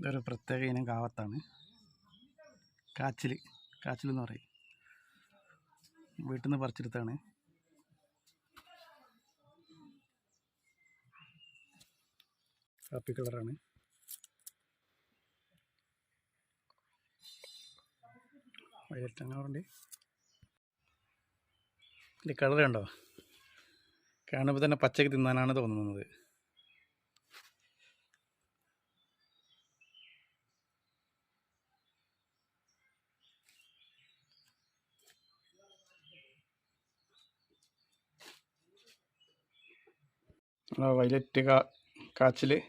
ഇതൊരു പ്രത്യേക ഇനം കാവത്താണ്. കാച്ചിൽ കാച്ചിൽ എന്ന് പറയും. വീട്ടിൽ നിന്ന് പറിച്ചെടുത്താണ്. കാപ്പി കളറാണ്. വയലറ്റങ്ങാറുണ്ട് ഇതിന്റെ കളർ കണ്ടോ കാണുമ്പോൾ തന്നെ പച്ചക്ക് തിന്നാനാണ് തോന്നുന്നത്. വയലറ്റ് കാ കാച്ചിൽ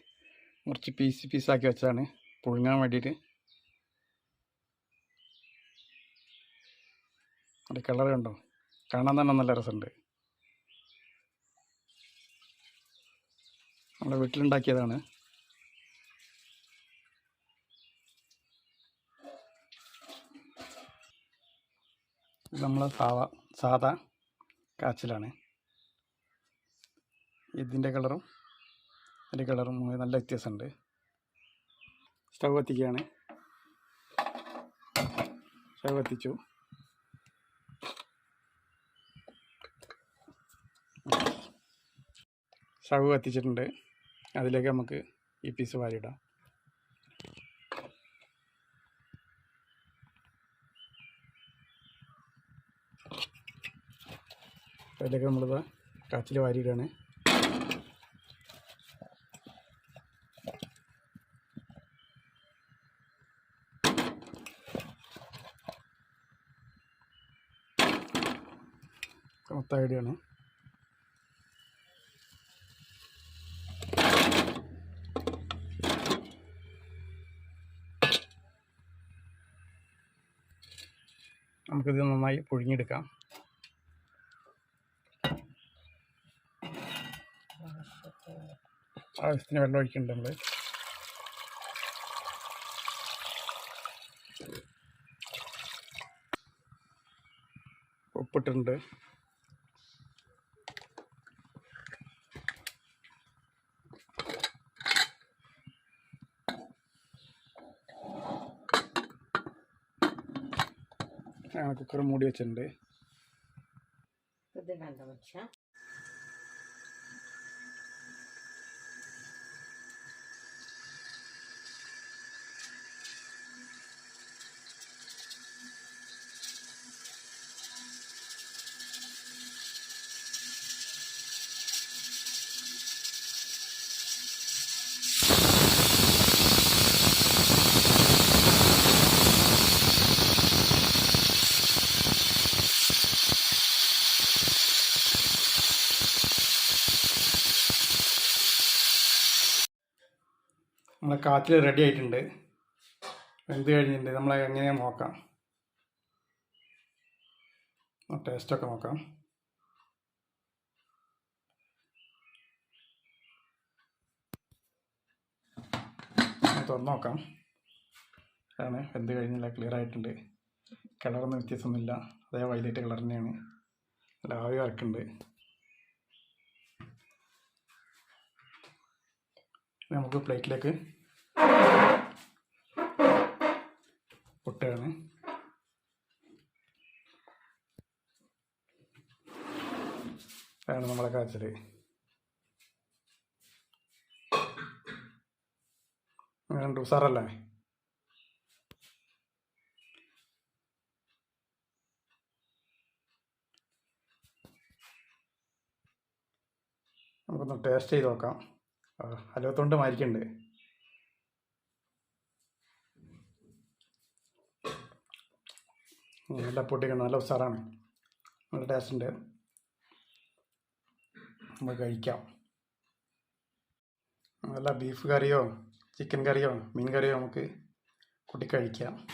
കുറച്ച് പീസ് പീസാക്കി വെച്ചതാണ്. പുഴുങ്ങാൻ വേണ്ടിയിട്ട്. അതിന്റെ കളർ കണ്ടോ? കാണാൻ തന്നെ നല്ല രസമുണ്ട്. നമ്മുടെ വീട്ടിലുണ്ടാക്കിയതാണ്. ഇത് നമ്മളെ സാധാ സാധാ കാച്ചിലാണ്. ഇതിന്റെ കളറും അതിന്റെ കളറും നല്ല വ്യത്യാസമുണ്ട്. സ്റ്റവ് കത്തിക്കുകയാണ്. സ്റ്റവ് കത്തിച്ചു. സ്റ്റവ് കത്തിച്ചിട്ടുണ്ട്. അതിലേക്ക് നമുക്ക് ഈ പീസ് വാരിയിടാം. അതിലേക്ക് നമ്മളിത് കാച്ചിൽ വാരിയിടാണ് മൊത്തം ഇടുകയാണ് നമുക്കിത് നന്നായി പുഴുങ്ങിയെടുക്കാം. ആവശ്യത്തിന് വെള്ളം ഒഴിക്കുന്നുണ്ട് നമ്മൾ ഉപ്പിട്ടിട്ടുണ്ട്. കുക്കർ മൂടി വെച്ചിട്ടുണ്ട്. നമ്മളെ കാറ്റിൽ റെഡി ആയിട്ടുണ്ട്. വെന്ത് കഴിഞ്ഞിട്ടുണ്ട്. നമ്മൾ എങ്ങനെയാ നോക്കാം. ടേസ്റ്റൊക്കെ നോക്കാം. തുറന്ന് നോക്കാം. ആണ് വെന്ത് കഴിഞ്ഞില്ല ക്ലിയർ ആയിട്ടുണ്ട്. കളറൊന്നും വ്യത്യാസമൊന്നുമില്ല. അതേ വൈലറ്റ് കളർ തന്നെയാണ്. നല്ല ആവി വറക്കുന്നുണ്ട്. നമുക്ക് പ്ലേറ്റിലേക്ക് പൊട്ടുകയാണ്. അതാണ് നമ്മളെ കാച്ചൽ അങ്ങനെ ഉസാറല്ലേ നമുക്കൊന്ന് ടേസ്റ്റ് ചെയ്ത് നോക്കാം. ഹലോത്തോണ്ട് മാരിക്കുന്നുണ്ട് നല്ല പൊട്ടിക്കണം നല്ല ഉസാറാണ്. നല്ല ടേസ്റ്റ് ഉണ്ട്. നമുക്ക് കഴിക്കാം. നല്ല ബീഫ് കറിയോ ചിക്കൻ കറിയോ മീൻ കറിയോ നമുക്ക് കൂട്ടി കഴിക്കാം.